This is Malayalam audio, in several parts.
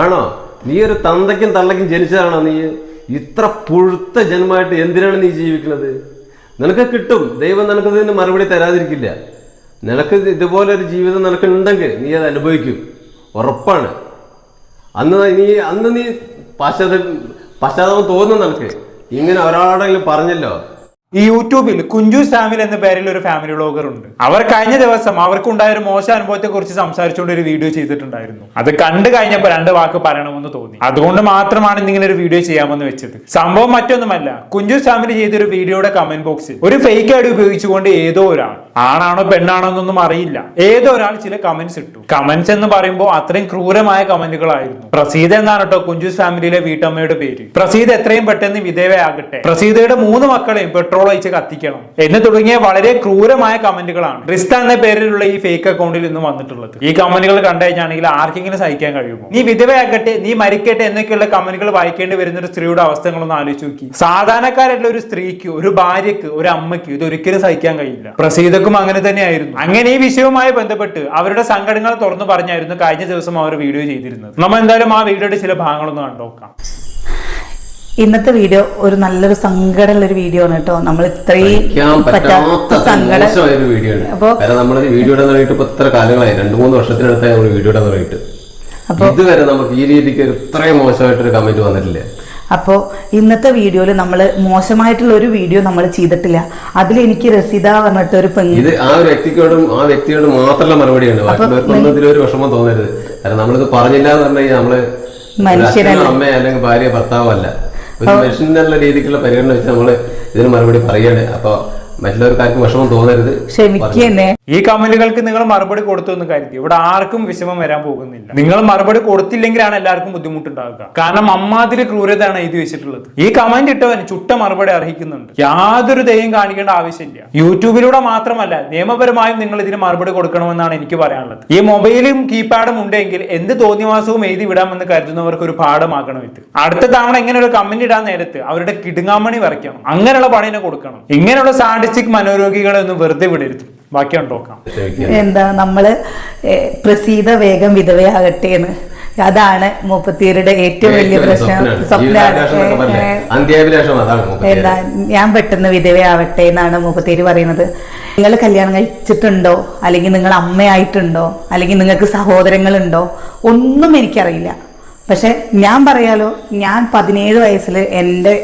ആണോ? നീ ഒരു തന്തയ്ക്കും തള്ളയ്ക്കും ജനിച്ചതാണോ നീ? ഇത്ര പുഴുത്ത ജന്മമായിട്ട് എന്തിനാണ് നീ ജീവിക്കുന്നത്? നിനക്ക് കിട്ടും. ദൈവം നിനക്ക് ഇതിന് മറുപടി തരാതിരിക്കില്ല. നിനക്ക് ഇത് ഇതുപോലെ ഒരു ജീവിതം നിനക്ക് ഉണ്ടെങ്കിൽ നീ അത് അനുഭവിക്കും. ഉറപ്പാണ്. അന്ന് നീ അന്ന് നീ പശ്ചാത്തലം പശ്ചാത്തലം തോന്നും നിനക്ക്. ഇങ്ങനെ ഒരാളെങ്കിലും പറഞ്ഞല്ലോ. ഈ യൂട്യൂബിൽ കുഞ്ചു സാമിൽ എന്ന പേരിൽ ഒരു ഫാമിലി വ്ളോഗർ ഉണ്ട്. അവർ കഴിഞ്ഞ ദിവസം അവർക്കുണ്ടായ ഒരു മോശം അനുഭവത്തെ കുറിച്ച് സംസാരിച്ചുകൊണ്ട് ഒരു വീഡിയോ ചെയ്തിട്ടുണ്ടായിരുന്നു. അത് കണ്ടു കഴിഞ്ഞപ്പോൾ രണ്ട് വാക്ക് പറയണമെന്ന് തോന്നി. അതുകൊണ്ട് മാത്രമാണ് ഇന്നിങ്ങനെ ഒരു വീഡിയോ ചെയ്യാമെന്ന് വെച്ചത്. സംഭവം മറ്റൊന്നുമല്ല കുഞ്ചു സാമിൽ ചെയ്തൊരു വീഡിയോയുടെ കമന്റ് ബോക്സിൽ ഒരു ഫേക്ക് ഐഡി ഉപയോഗിച്ചുകൊണ്ട് ഏതോ ഒരാൾ ആണാണോ പെണ്ണാണോ എന്നൊന്നും അറിയില്ല. ഏതൊരാൾ ചില കമന്റ്സ് ഇട്ടു. കമന്റ്സ് എന്ന് പറയുമ്പോൾ അത്രയും ക്രൂരമായ കമന്റുകളായിരുന്നു പ്രസീത എന്നാണ് കേട്ടോ കുഞ്ചു ഫാമിലിയിലെ വീട്ടമ്മയുടെ പേര്. പ്രസീത എത്രയും പെട്ടെന്ന് വിധേയയാകട്ടെ പ്രസീതയുടെ മൂന്ന് മക്കളെയും പെട്രോൾ ഒഴിച്ച് കത്തിക്കണം. എന്ന് തുടങ്ങിയ വളരെ ക്രൂരമായ കമന്റുകളാണ് റിസ്ത എന്ന പേരിലുള്ള ഈ ഫേക്ക് അക്കൗണ്ടിൽ നിന്ന് വന്നിട്ടുള്ളത്. ഈ കമന്റുകൾ കണ്ടു കഴിഞ്ഞാണെങ്കിൽ ആർക്കെങ്കിലും സഹിക്കാൻ കഴിയുമോ? നീ വിധവയാകട്ടെ നീ മരിക്കട്ടെ എന്നൊക്കെയുള്ള കമന്റുകൾ വായിക്കേണ്ടി വരുന്ന ഒരു സ്ത്രീയുടെ അവസ്ഥകളൊന്നും ആലോചിച്ച് നോക്കി. സാധാരണക്കാരായിട്ടുള്ള ഒരു സ്ത്രീക്ക് ഒരു ഭാര്യക്ക് ഒരു അമ്മയ്ക്ക് ഇതൊരിക്കലും സഹിക്കാൻ കഴിയില്ല. പ്രസീതക്കും അങ്ങനെ തന്നെയായിരുന്നു. അങ്ങനെ ഈ വിഷയവുമായി ബന്ധപ്പെട്ട് അവരുടെ സംഘടനകൾ തുറന്നു പറഞ്ഞായിരുന്നു കഴിഞ്ഞ ദിവസം അവർ വീഡിയോ ചെയ്തിരുന്നത്. നമ്മൾ എന്തായാലും ആ വീഡിയോയുടെ ചില ഭാഗങ്ങളൊന്ന് കണ്ടോക്കാം ഇന്നത്തെ വീഡിയോ ഒരു നല്ലൊരു സങ്കടമുള്ള ഒരു വീഡിയോ ആണ് കേട്ടോ. നമ്മൾ ഇത്രയും പറ്റാത്ത സങ്കടം. വീഡിയോ അപ്പോ ഇടാൻ ഇത്ര കാലങ്ങളായി. രണ്ടു മൂന്ന് വർഷത്തിനടുത്തായി നമ്മൾ വീഡിയോ ഇടാൻ തുടങ്ങിയിട്ട് ഇതുവരെ നമുക്ക് ഈ രീതിക്ക് ഇത്രയും മോശമായിട്ടൊരു കമന്റ് വന്നിട്ടില്ല. അപ്പോൾ ഇന്നത്തെ വീഡിയോയിൽ നമ്മൾ മോശമായിട്ടുള്ള ഒരു വീഡിയോ നമ്മൾ ചെയ്തിട്ടില്ല. അതിൽ എനിക്ക് രസീത പറഞ്ഞിട്ട് ഒരു പെണ്ണ് ഇത് ആ വ്യക്തിക്കോടും ആ വ്യക്തിയോടും മാത്രമുള്ള മറുപടിയാണ് ഒരു വിഷമം തോന്നരുത്. കാരണം നമ്മളിത് പറഞ്ഞില്ല എന്ന് പറഞ്ഞു കഴിഞ്ഞാൽ നമ്മൾ മനുഷ്യരല്ല. അല്ലെങ്കിൽ ഭാര്യ ഭർത്താവല്ല ഒരു ഒരു മനുഷ്യനുള്ള രീതിക്കുള്ള പരിഗണന വെച്ച് നമ്മൾ ഇതിന് മറുപടി പറയാണ്. അപ്പൊ വിഷമം തോന്നരുത്. ഈ കമന്റുകൾക്ക് നിങ്ങൾ മറുപടി കൊടുത്തു എന്ന് കരുതി. ഇവിടെ ആർക്കും വിഷമം വരാൻ പോകുന്നില്ല. നിങ്ങൾ മറുപടി കൊടുത്തില്ലെങ്കിലാണ് എല്ലാവർക്കും ബുദ്ധിമുട്ടുണ്ടാകുക കാരണം അമ്മാതിരി ക്രൂരതയാണ് എഴുതി വെച്ചിട്ടുള്ളത്. ഈ കമന്റ് ഇട്ടവൻ ചുട്ട മറുപടി അർഹിക്കുന്നുണ്ട്. യാതൊരു ദയം കാണിക്കേണ്ട ആവശ്യമില്ല. യൂട്യൂബിലൂടെ മാത്രമല്ല നിയമപരമായും നിങ്ങൾ ഇതിന് മറുപടി കൊടുക്കണമെന്നാണ് എനിക്ക് പറയാനുള്ളത്. ഈ മൊബൈലും കീപാഡും ഉണ്ടെങ്കിൽ എന്ത് തോന്നിവാസവും എഴുതി വിടാമെന്ന് കരുതുന്നവർക്ക് ഒരു പാഠമാക്കണം ഇത്. അടുത്ത തവണ ഇങ്ങനെ ഒരു കമന്റ് ഇടാൻ നേരത്ത് അവരുടെ കിടുങ്ങാമണി വരയ്ക്കണം. അങ്ങനെയുള്ള പണിനെ കൊടുക്കണം. ഇങ്ങനെയുള്ള സാഡിസ്റ്റിക് മനോരോഗികളെ ഒന്ന് വെറുതെ വിടരുത്. ബാക്കി നോക്കാം. എന്താ നമ്മൾ പ്രസീത വേഗം വിധവയാകട്ടെ എന്ന്. അതാണ് മുപ്പത്തിയരുടെ ഏറ്റവും വലിയ പ്രശ്നം. സ്വപ്ന. എന്താ ഞാൻ പെട്ടെന്ന് വിധവയാവട്ടെ എന്നാണ് മുപ്പത്തിയേര് പറയുന്നത്. നിങ്ങൾ കല്യാണം കഴിച്ചിട്ടുണ്ടോ? അല്ലെങ്കിൽ നിങ്ങൾ അമ്മയായിട്ടുണ്ടോ? അല്ലെങ്കിൽ നിങ്ങൾക്ക് സഹോദരങ്ങളുണ്ടോ? ഒന്നും എനിക്കറിയില്ല. പക്ഷെ ഞാൻ പറയാലോ ഞാൻ പതിനേഴ് വയസ്സിൽ എന്റെ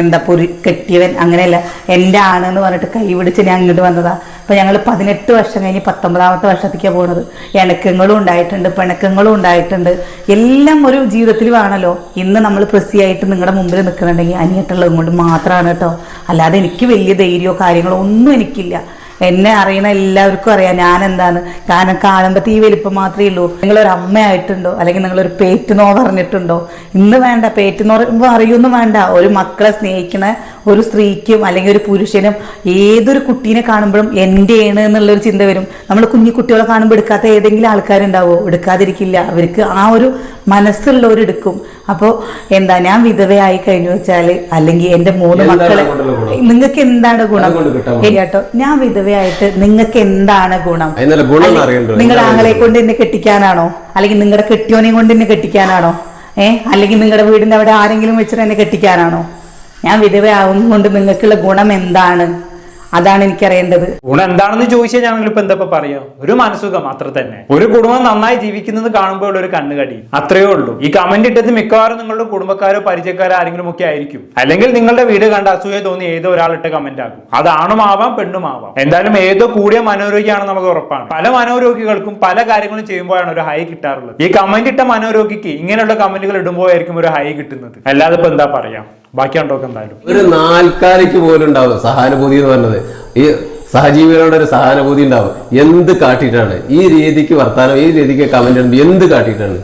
എന്താ പൊരു കെട്ടിയവൻ അങ്ങനെയല്ല. എന്റെ ആണെന്ന് പറഞ്ഞിട്ട് കൈപിടിച്ച് ഞാൻ ഇങ്ങോട്ട് വന്നതാ. അപ്പം ഞങ്ങൾ പതിനെട്ട് വർഷം കഴിഞ്ഞ് പത്തൊമ്പതാമത്തെ വർഷത്തേക്കാണ് പോണത്. ഇണക്കങ്ങളും ഉണ്ടായിട്ടുണ്ട് പിണക്കങ്ങളും ഉണ്ടായിട്ടുണ്ട്. എല്ലാം ഒരു ജീവിതത്തിൽ വേണമല്ലോ ഇന്ന് നമ്മൾ പ്രസിയായിട്ട് നിങ്ങളുടെ മുമ്പിൽ നിൽക്കണമെങ്കിൽ അനിയട്ടുള്ളത് കൊണ്ട് മാത്രമാണ് കേട്ടോ. അല്ലാതെ എനിക്ക് വലിയ ധൈര്യമോ കാര്യങ്ങളോ ഒന്നും എനിക്കില്ല. എന്നെ അറിയണ എല്ലാവർക്കും അറിയാം ഞാൻ എന്താണ് കാരണം കാണുമ്പോൾ തീ വലിപ്പം മാത്രമേ ഉള്ളൂ. നിങ്ങളൊരു അമ്മയായിട്ടുണ്ടോ? അല്ലെങ്കിൽ നിങ്ങളൊരു പേറ്റുനോ പറഞ്ഞിട്ടുണ്ടോ? ഇന്ന് വേണ്ട പേറ്റുനോ അറിയൊന്നും വേണ്ട. ഒരു മക്കളെ സ്നേഹിക്കണ ഒരു സ്ത്രീക്കും അല്ലെങ്കിൽ ഒരു പുരുഷനും ഏതൊരു കുട്ടീനെ കാണുമ്പോഴും എന്റെയാണ് എന്നുള്ളൊരു ചിന്ത വരും. നമ്മൾ കുഞ്ഞു കുട്ടികളെ കാണുമ്പോൾ എടുക്കാത്ത ഏതെങ്കിലും ആൾക്കാരുണ്ടാവോ? എടുക്കാതിരിക്കില്ല. അവർക്ക് ആ ഒരു മനസ്സുള്ളവരെടുക്കും അപ്പോൾ എന്താ ഞാൻ വിധവയായി കഴിഞ്ഞു വെച്ചാൽ അല്ലെങ്കിൽ എന്റെ മൂന്ന് മക്കളെ നിങ്ങൾക്ക് എന്താണ് ഗുണം? കേട്ടോ. ഞാൻ വിധവയായിട്ട് നിങ്ങൾക്ക് എന്താണ് ഗുണം? നിങ്ങളുടെ ആങ്ങളെ കൊണ്ട് എന്നെ കെട്ടിക്കാനാണോ? അല്ലെങ്കിൽ നിങ്ങളുടെ കെട്ടിയോനെയും കൊണ്ട് എന്നെ കെട്ടിക്കാനാണോ? ഏഹ് അല്ലെങ്കിൽ നിങ്ങളുടെ വീടിന്റെ അവിടെ ആരെങ്കിലും വെച്ചിട്ട് എന്നെ കെട്ടിക്കാനാണോ? ഞാൻ വിധവയാവുന്നതുകൊണ്ട് നിങ്ങൾക്കുള്ള ഗുണം എന്താണ്? അതാണ് എനിക്കറിയേണ്ടത്. ഗുണം എന്താണെന്ന് ചോദിച്ചാൽ ഞങ്ങൾ ഇപ്പൊ എന്താ പറയാ ഒരു മനസ്സുഖം അത്ര തന്നെ. ഒരു കുടുംബം നന്നായി ജീവിക്കുന്നത് കാണുമ്പോൾ ഒരു കണ്ണുകടി. അത്രയേ ഉള്ളൂ. ഈ കമന്റ് ഇട്ടത് മിക്കവാറും നിങ്ങളുടെ കുടുംബക്കാരോ പരിചയക്കാരോ ആരെങ്കിലും ഒക്കെ ആയിരിക്കും. അല്ലെങ്കിൽ നിങ്ങളുടെ വീട് കണ്ട അസൂയ തോന്നി ഏതോ ഒരാളിട്ട് കമന്റ് ആകും അത് ആണുമാവാം പെണ്ണുമാവാം. എന്തായാലും ഏതോ കൂടിയ മനോരോഗിയാണ് നമുക്ക് ഉറപ്പാണ്. പല മനോരോഗികൾക്കും പല കാര്യങ്ങളും ചെയ്യുമ്പോഴാണ് ഒരു ഹൈ കിട്ടാറുള്ളത്. ഈ കമന്റ് ഇട്ട മനോരോഗിക്ക് ഇങ്ങനെയുള്ള കമന്റുകൾ ഇടുമ്പോഴായിരിക്കും ഒരു ഹൈ കിട്ടുന്നത്. അല്ലാതെ ഇപ്പൊ എന്താ പറയാ? ബാക്കി ഉണ്ടോക്കെ എന്തായാലും. ഒരു നാൽക്കാലിക്ക് പോലും ഉണ്ടാവും സഹാനുഭൂതി എന്ന് പറഞ്ഞത്. ഈ സഹജീവികളോട് ഒരു സഹാനുഭൂതി ഉണ്ടാവും. എന്ത് കാട്ടിയിട്ടാണ്? ഈ രീതിക്ക് വർത്താനം ഈ രീതിക്ക് കമന്റ് ഉണ്ട് എന്ത് കാട്ടിയിട്ടാണ്?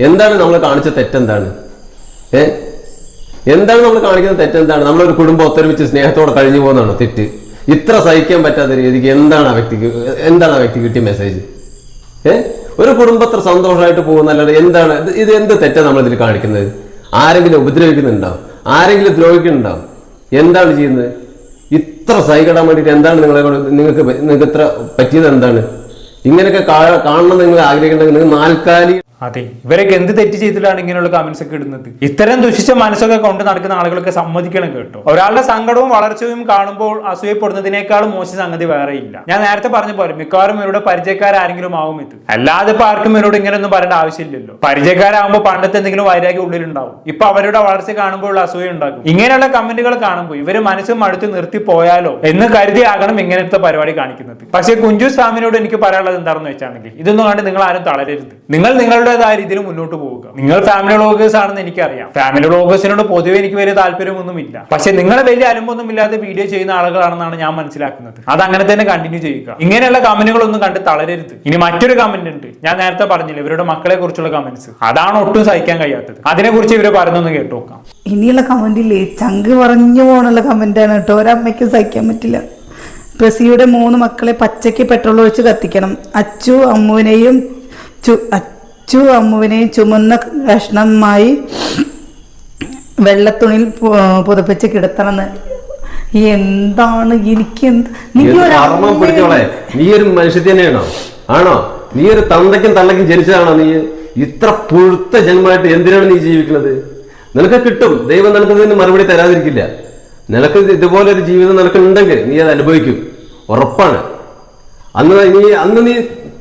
എന്താണ് നമ്മൾ കാണിച്ച തെറ്റെന്താണ്? ഏ? എന്താണ് നമ്മൾ കാണിക്കുന്ന തെറ്റെന്താണ്? നമ്മളൊരു കുടുംബം ഒത്തൊരുമിച്ച് സ്നേഹത്തോടെ കഴിഞ്ഞു പോകുന്നതാണോ തെറ്റ്? ഇത്ര സഹിക്കാൻ പറ്റാത്ത രീതിക്ക് എന്താണ് ആ വ്യക്തിക്ക് എന്താണ് ആ വ്യക്തി കിട്ടിയ മെസ്സേജ് ഏ? ഒരു കുടുംബത്ര സന്തോഷമായിട്ട് പോകുന്നല്ലാതെ എന്താണ് ഇത് എന്ത് തെറ്റാണ് നമ്മൾ ഇതിൽ കാണിക്കുന്നത്? ആരെങ്കിലും ഉപദ്രവിക്കുന്നുണ്ടാവും ആരെങ്കിലും ദ്രോഹിക്കുന്നുണ്ടാവും. എന്താണ് ചെയ്യുന്നത്? ഇത്ര സഹിക്കിടാൻ വേണ്ടിയിട്ട് എന്താണ് നിങ്ങളെ നിങ്ങൾക്ക് നിങ്ങൾക്ക് ഇത്ര പറ്റിയത് എന്താണ്? ഇങ്ങനെയൊക്കെ കാണണം നിങ്ങൾ ആഗ്രഹിക്കുന്നുണ്ടെങ്കിൽ നിങ്ങൾ നാൽക്കാലി അതെ. ഇവരൊക്കെ എന്ത് തെറ്റ് ചെയ്തിട്ടാണ് ഇങ്ങനെയുള്ള കമന്റ്സ് ഒക്കെ ഇടുന്നത്? ഇത്തരം ദുഷിച്ച മനസ്സൊക്കെ കൊണ്ട് നടക്കുന്ന ആളുകളൊക്കെ സമ്മതിക്കണം കേട്ടോ. ഒരാളുടെ സങ്കടവും വളർച്ചയും കാണുമ്പോൾ അസൂയപ്പെടുന്നതിനേക്കാളും മോശം സംഗതി വേറെ ഇല്ല ഞാൻ നേരത്തെ പറഞ്ഞ പോലെ മിക്കവാറും ഇവരുടെ പരിചയക്കാരെങ്കിലും ആവും ഇത്. അല്ലാതെ ഇപ്പൊ ആർക്കും ഇവരോട് ഇങ്ങനെയൊന്നും പറയേണ്ട ആവശ്യമില്ലല്ലോ. പരിചയക്കാരാകുമ്പോൾ പണ്ടത്തെ എന്തെങ്കിലും വൈരാഗ്യം ഉള്ളിലുണ്ടാവും. ഇപ്പൊ അവരുടെ വളർച്ച കാണുമ്പോൾ അസൂയ ഉണ്ടാകും. ഇങ്ങനെയുള്ള കമന്റുകൾ കാണുമ്പോൾ ഇവർ മനസ്സും മടുത്ത് നിർത്തി പോയാലോ എന്ന് കരുതിയാകണം ഇങ്ങനത്തെ പരിപാടി കാണിക്കുന്നത്. പക്ഷേ കുഞ്ചു സ്വാമിനോട് എനിക്ക് പറയാനുള്ളത് എന്താണെന്ന് വെച്ചാണെങ്കിൽ ഇതൊന്നും കണ്ട് നിങ്ങൾ ആരും തളരരുത്. നിങ്ങൾ നിങ്ങളുടേതായ രീതിയിൽ മുന്നോട്ട് പോവുക നിങ്ങൾ ഫാമിലി വ്ളോഗേഴ്സ് ആണെന്ന് എനിക്കറിയാം. ഫാമിലി വ്ളോഗേഴ്സിനോട് പൊതുവെ എനിക്ക് വലിയ താല്പര്യമൊന്നുമില്ല. പക്ഷെ നിങ്ങൾ വലിയ അലമ്പൊന്നും ഇല്ലാതെ വീഡിയോ ചെയ്യുന്ന ആളുകളാണെന്നാണ് ഞാൻ മനസ്സിലാക്കുന്നത്. അത് അങ്ങനെ തന്നെ കണ്ടിന്യൂ ചെയ്യുക. ഇങ്ങനെയുള്ള കമന്റുകളൊന്നും കണ്ട് തളരരുത്. ഇനി മറ്റൊരു കമന്റ് ഉണ്ട്. ഞാൻ നേരത്തെ പറഞ്ഞില്ല ഇവരുടെ മക്കളെ കുറിച്ചുള്ള കമന്റ്സ് അതാണ് ഒട്ടും സഹിക്കാൻ കഴിയാത്തത്. അതിനെ കുറിച്ച് ഇവർ പറഞ്ഞൊന്ന് കേട്ടു നോക്കാം ഇനിയുള്ള കമന്റില്ലേ ചങ്ക് പറഞ്ഞു പോകാനുള്ള കമന്റാണ് കേട്ടോ. ഒരമ്മയ്ക്ക് സഹിക്കാൻ പറ്റില്ല. പ്രസിയുടെ മൂന്ന് മക്കളെ പച്ചയ്ക്ക് പെട്രോൾ ഒഴിച്ച് കത്തിക്കണം. അച്ചു അമ്മുവിനെയും അച്ചു അമ്മുവിനെ ചുമന്ന കഷ്ണമായി വെള്ളത്തുണിയിൽ പുതപ്പിച്ച് കിടത്തണമെന്ന് എന്താണ് എനിക്ക് നീ നീ ഒരു മനുഷ്യ തന്നെയാണോ? ആണോ? നീ ഒരു തന്തയ്ക്കും തള്ളയ്ക്കും ജനിച്ചതാണോ നീ? ഇത്ര പുഴുത്ത ജന്മമായിട്ട് എന്തിനാണ് നീ ജീവിക്കുന്നത്? നിനക്ക് കിട്ടും. ദൈവം നിനക്ക് ഇതിന് മറുപടി തരാതിരിക്കില്ല. നിനക്ക് ഇത് ഇതുപോലെ ഒരു ജീവിതം നിനക്ക് ഉണ്ടെങ്കിൽ നീ അത് അനുഭവിക്കും. ഉറപ്പാണ്. അന്ന് നീ അന്ന് നീ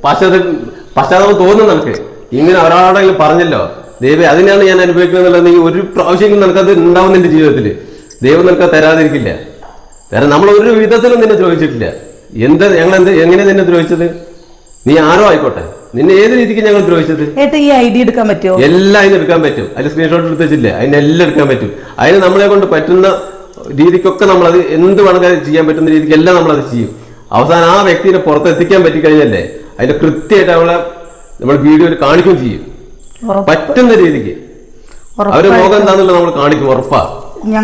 പശ്ചാത്തലം പശ്ചാത്തലം തോന്നും നിനക്ക്. ഇങ്ങനെ ഒരാളെങ്കിലും പറഞ്ഞല്ലോ. ദൈവം അതിനാണ് ഞാൻ അനുഭവിക്കുന്നത് നീ ഒരു പ്രാവശ്യം നിനക്കത് ഉണ്ടാവും നിന്റെ ജീവിതത്തിൽ ദൈവം നിനക്ക് തരാതിരിക്കില്ല. കാരണം നമ്മൾ ഒരു വിധത്തിലും നിന്നെ ദ്രോഹിച്ചിട്ടില്ല. എന്ത് ഞങ്ങൾ എന്ത് എങ്ങനെ നിന്നെ ദ്രോഹിച്ചത്? നീ ആരോ ആയിക്കോട്ടെ. നിന്നെ ഏത് രീതിക്ക് ഞങ്ങൾ ദ്രോഹിച്ചത്? ഈ ഐ ഡി എടുക്കാൻ പറ്റുമോ? എല്ലാം അതിന് എടുക്കാൻ പറ്റും. അതിൽ സ്ക്രീൻഷോട്ട് എടുത്ത് വെച്ചില്ലേ അതിനെല്ലാം എടുക്കാൻ പറ്റും. അതിന് നമ്മളെ കൊണ്ട് പറ്റുന്ന രീതിക്കൊക്കെ നമ്മളത് എന്ത് വേണമെങ്കിൽ ചെയ്യാൻ പറ്റുന്ന രീതിക്ക് എല്ലാം നമ്മളത് ചെയ്യും. അവസാനം ആ വ്യക്തിനെ പുറത്തെത്തിക്കാൻ പറ്റിക്കഴിഞ്ഞല്ലേ? അതിന്റെ കൃത്യമായിട്ട് അവളെ നമ്മൾ വീഡിയോയിൽ കാണിക്കുകയും ചെയ്യും. പറ്റുന്ന രീതിക്ക്. അവർ മുഖം എന്താണെന്നുള്ളത് നമ്മൾ കാണിക്കും ഉറപ്പാ.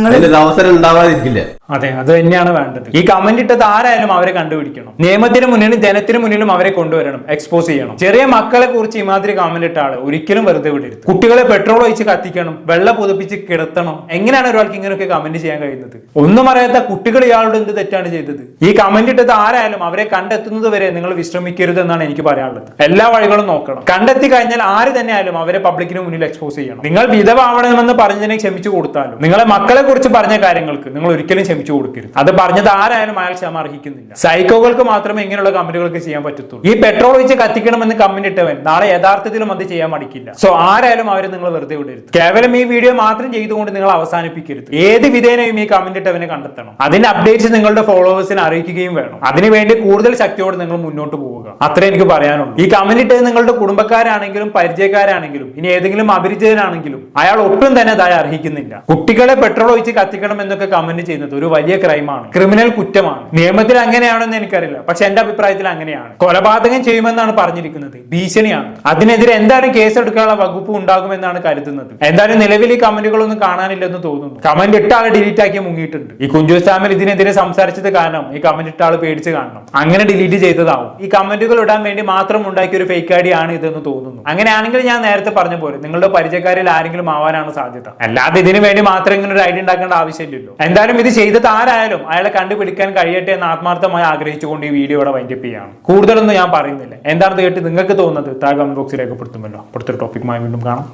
അതിന്റെ ഒരു അവസരം ഉണ്ടാവാതിരിക്കില്ല. അതെ അത് തന്നെയാണ് വേണ്ടത്. ഈ കമന്റ് ഇട്ടത് ആരായാലും അവരെ കണ്ടുപിടിക്കണം. നിയമത്തിന് മുന്നിലും ജനത്തിന് മുന്നിലും അവരെ കൊണ്ടുവരണം എക്സ്പോസ് ചെയ്യണം. ചെറിയ മക്കളെ കുറിച്ച് ഇമാതിരി കമന്റ് ഇട്ട ആൾ ഒരിക്കലും വെറുതെ വിടരുത്. കുട്ടികളെ പെട്രോൾ ഒഴിച്ച് കത്തിക്കണം വെള്ളം പുതുപ്പിച്ച് കിടത്തണം. എങ്ങനെയാണ് ഒരാൾക്ക് ഇങ്ങനെയൊക്കെ കമന്റ് ചെയ്യാൻ കഴിയുന്നത്? ഒന്നും അറിയാത്ത കുട്ടികൾ ഇയാളോട് എന്ത് തെറ്റാണ് ചെയ്തത്? ഈ കമന്റ് ഇട്ടത് ആരായാലും അവരെ കണ്ടെത്തുന്നത് വരെ നിങ്ങൾ വിശ്രമിക്കരുത് എന്നാണ് എനിക്ക് പറയാനുള്ളത്. എല്ലാ വഴികളും നോക്കണം. കണ്ടെത്തി കഴിഞ്ഞാൽ ആര് തന്നെ ആയാലും അവരെ പബ്ലിക്കിന് മുന്നിൽ എക്സ്പോസ് ചെയ്യണം. നിങ്ങൾ വിധവാവണമെന്ന് പറഞ്ഞതിനെ ക്ഷമിച്ചു കൊടുത്താലും നിങ്ങളെ മക്കളെ കുറിച്ച് പറഞ്ഞ കാര്യങ്ങൾക്ക് നിങ്ങൾ ഒരിക്കലും ക്ഷമിച്ചു കൊടുക്കരുത്. അത് പറഞ്ഞത് ആരായാലും അയാൾ ക്ഷമ അർഹിക്കുന്നില്ല സൈക്കോകൾക്ക് മാത്രമേ ഇങ്ങനെയുള്ള കമ്പനികൾക്ക് ചെയ്യാൻ പറ്റത്തുള്ളൂ. ഈ പെട്രോൾ വെച്ച് കത്തിക്കണമെന്ന് ഇട്ടവൻ നാളെ യഥാർത്ഥത്തിലും അത് ചെയ്യാൻ മടിക്കില്ല. സോ ആരായാലും അവരെ നിങ്ങൾ വെറുതെ വിടരുത്. കേവലം ഈ വീഡിയോ മാത്രം ചെയ്തുകൊണ്ട് നിങ്ങൾ അവസാനിപ്പിക്കരുത്. ഏത് വിധേനയും ഈ കമന്റ് ഇട്ടവനെ കണ്ടെത്തണം. അതിന്റെ അപ്ഡേറ്റ്സ് നിങ്ങളുടെ ഫോളോവേഴ്സിനെ അറിയിക്കുകയും വേണം. അതിനുവേണ്ടി കൂടുതൽ ശക്തിയോടെ നിങ്ങൾ മുന്നോട്ട് പോവുക. അത്രേ എനിക്ക് പറയാനുള്ളൂ. ഈ കമന്റ് ഇട്ടത് നിങ്ങളുടെ കുടുംബക്കാരാണെങ്കിലും പരിചയക്കാരാണെങ്കിലും ഇനി ഏതെങ്കിലും അപരിചിതനാണെങ്കിലും അയാൾ ഒട്ടും തന്നെ അതായി അർഹിക്കുന്നില്ല. കുട്ടികളെ പെട്രോൾ ഒഴിച്ച് കത്തിക്കണം എന്നൊക്കെ കമന്റ് ചെയ്യുന്നത് ഒരു വലിയ ക്രൈമാണ്. ക്രിമിനൽ കുറ്റമാണ്. നിയമത്തിൽ അങ്ങനെയാണെന്ന് എനിക്കറിയില്ല. പക്ഷെ എന്റെ അഭിപ്രായത്തിൽ അങ്ങനെയാണ്. കൊലപാതകം ചെയ്യുമെന്നാണ് പറഞ്ഞിരിക്കുന്നത്. ഭീഷണിയാണ്. അതിനെതിരെ എന്തായാലും കേസെടുക്കാനുള്ള വകുപ്പ് ഉണ്ടാകുമെന്നാണ് കരുതുന്നത്. എന്തായാലും നിലവിൽ ഈ കമന്റുകളൊന്നും കാണാനില്ലെന്ന് തോന്നുന്നു. കമന്റ് ഇട്ട ആളെ ഡിലീറ്റ് ആക്കി മുങ്ങിയിട്ടുണ്ട്. ഈ കുഞ്ചു സാമിൽ ഇതിനെതിരെ സംസാരിച്ചത് കാരണം ഈ കമന്റ് ഇട്ട ആൾ പേടിച്ച് കാണണം. അങ്ങനെ ഡിലീറ്റ് ചെയ്തതാവും. ഈ കമന്റുകൾ ഇടാൻ വേണ്ടി മാത്രം ഉണ്ടാക്കിയ ഒരു ഫേക്ക് ഐഡി ആണ് ഇതെന്ന് തോന്നുന്നു. അങ്ങനെയാണെങ്കിൽ ഞാൻ നേരത്തെ പറഞ്ഞ പോലെ നിങ്ങളുടെ പരിചയക്കാരിൽ ആരെങ്കിലും ആവാനാണ് സാധ്യത. അല്ലാതെ ഇതിനു വേണ്ടി മാത്രം ഇങ്ങനെ ഒരു ഐഡി ഉണ്ടാക്കേണ്ട ആവശ്യമില്ലല്ലോ. എന്തായാലും ഇത് ചെയ്തത് ആരായാലും അയാളെ കണ്ടുപിടിക്കാൻ കഴിയട്ടെ എന്ന് ആത്മാർത്ഥമായി ആഗ്രഹിച്ചുകൊണ്ട് ഈ വീഡിയോ ഇവിടെ വൈൻഡപ്പ് ചെയ്യാണ് കൂടുതലൊന്നും ഞാൻ പറയുന്നില്ല. എന്താണെന്ന് കേട്ട് നിങ്ങൾക്ക് തോന്നുന്നത് താഴെ കമന്റ് ബോക്സിൽ രേഖപ്പെടുത്തുമല്ലോ. അടുത്തൊരു ടോപ്പിക്കുമായി വീണ്ടും കാണാം.